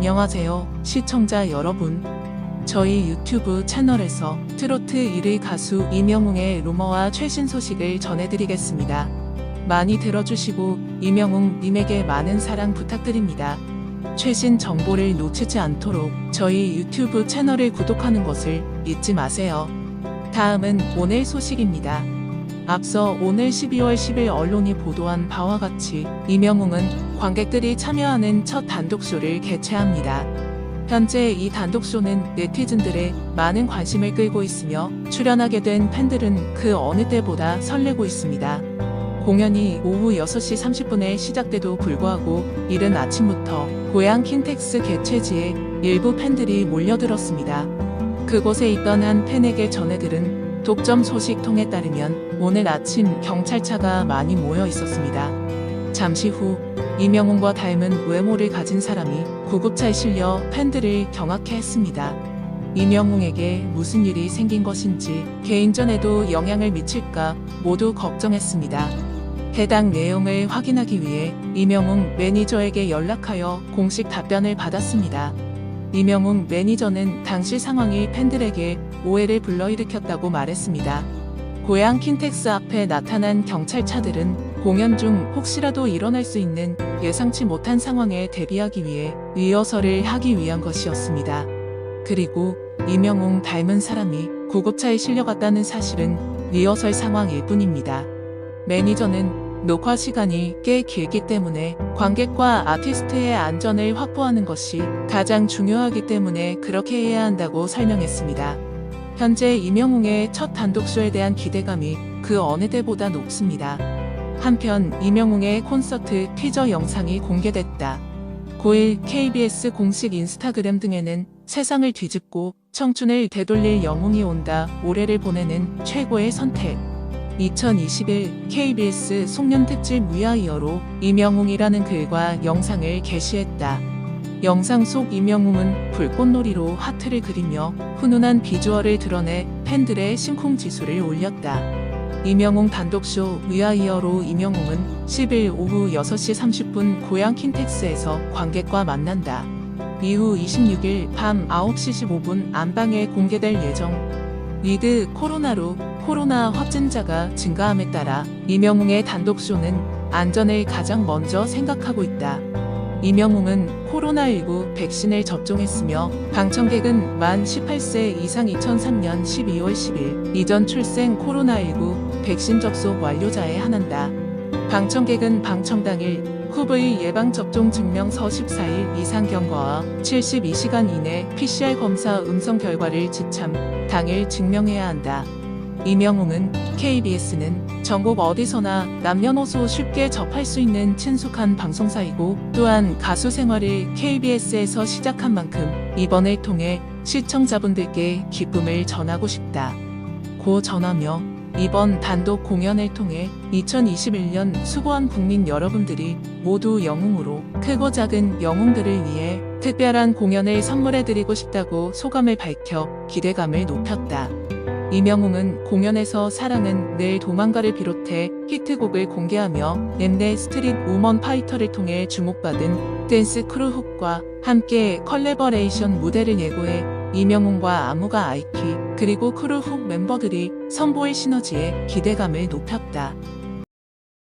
안녕하세요, 시청자 여러분. 저희 유튜브 채널에서 트로트 1위 가수 이명웅의 루머와 최신 소식을 전해드리겠습니다. 많이 들어주시고 이명웅 님에게 많은 사랑 부탁드립니다. 최신 정보를 놓치지 않도록 저희 유튜브 채널을 구독하는 것을 잊지 마세요. 다음은 오늘 소식입니다. 앞서 오늘 12월 10일 언론이 보도한 바와 같이 이명웅은 관객들이 참여하는 첫 단독쇼를 개최합니다. 현재 이 단독쇼는 네티즌들의 많은 관심을 끌고 있으며 출연하게 된 팬들은 그 어느 때보다 설레고 있습니다. 공연이 오후 6시 30분에 시작돼도 불구하고 이른 아침부터 고향 킨텍스 개최지에 일부 팬들이 몰려들었습니다. 그곳에 있던 한 팬에게 전해들은 독점 소식통에 따르면 오늘 아침 경찰차가 많이 모여 있었습니다. 잠시 후 이명웅과 닮은 외모를 가진 사람이 구급차에 실려 팬들을 경악해 했습니다. 이명웅에게 무슨 일이 생긴 것인지 개인전에도 영향을 미칠까 모두 걱정했습니다. 해당 내용을 확인하기 위해 이명웅 매니저에게 연락하여 공식 답변을 받았습니다. 이명웅 매니저는 당시 상황이 팬들에게 오해를 불러일으켰다고 말했습니다. 고향 킨텍스 앞에 나타난 경찰차들은 공연 중 혹시라도 일어날 수 있는 예상치 못한 상황에 대비하기 위해 리허설을 하기 위한 것이었습니다. 그리고 이명웅 닮은 사람이 구급차에 실려갔다는 사실은 리허설 상황일 뿐입니다. 매니저는 녹화 시간이 꽤 길기 때문에 관객과 아티스트의 안전을 확보하는 것이 가장 중요하기 때문에 그렇게 해야 한다고 설명했습니다. 현재 이명웅의 첫 단독쇼에 대한 기대감이 그 어느 때보다 높습니다. 한편 이명웅의 콘서트 티저 영상이 공개됐다. 9일 KBS 공식 인스타그램 등에는 세상을 뒤집고 청춘을 되돌릴 영웅이 온다 올해를 보내는 최고의 선택 2021 KBS 송년 특집 위아이어로 이명웅이라는 글과 영상을 게시했다. 영상 속 이명웅은 불꽃놀이로 하트를 그리며 훈훈한 비주얼을 드러내 팬들의 심쿵 지수를 올렸다. 이명웅 단독쇼 위아이어로 이명웅은 10일 오후 6시 30분 고향 킨텍스에서 관객과 만난다. 이후 26일 밤 9시 15분 안방에 공개될 예정. 위드 코로나로 코로나 확진자가 증가함에 따라 이명웅의 단독쇼는 안전을 가장 먼저 생각하고 있다. 이명웅은 코로나19 백신을 접종했으며 방청객은 만 18세 이상 2003년 12월 10일 이전 출생 코로나19 백신 접속 완료자에 한한다. 방청객은 방청 당일 후브의 예방접종 증명서 14일 이상 경과와 72시간 이내 PCR 검사 음성 결과를 지참 당일 증명해야 한다. 이명웅은 KBS는 전국 어디서나 남녀노소 쉽게 접할 수 있는 친숙한 방송사이고 또한 가수 생활을 KBS에서 시작한 만큼 이번을 통해 시청자분들께 기쁨을 전하고 싶다. 고 전하며 이번 단독 공연을 통해 2021년 수고한 국민 여러분들이 모두 영웅으로 크고 작은 영웅들을 위해 특별한 공연을 선물해드리고 싶다고 소감을 밝혀 기대감을 높였다. 이명웅은 공연에서 사랑은 늘 도망가를 비롯해 히트곡을 공개하며 엠네 스트릿 우먼 파이터를 통해 주목받은 댄스 크루 훅과 함께 컬래버레이션 무대를 예고해 이명웅과 아무가 아이키 그리고 크루 훅 멤버들이 선보일 시너지에 기대감을 높였다.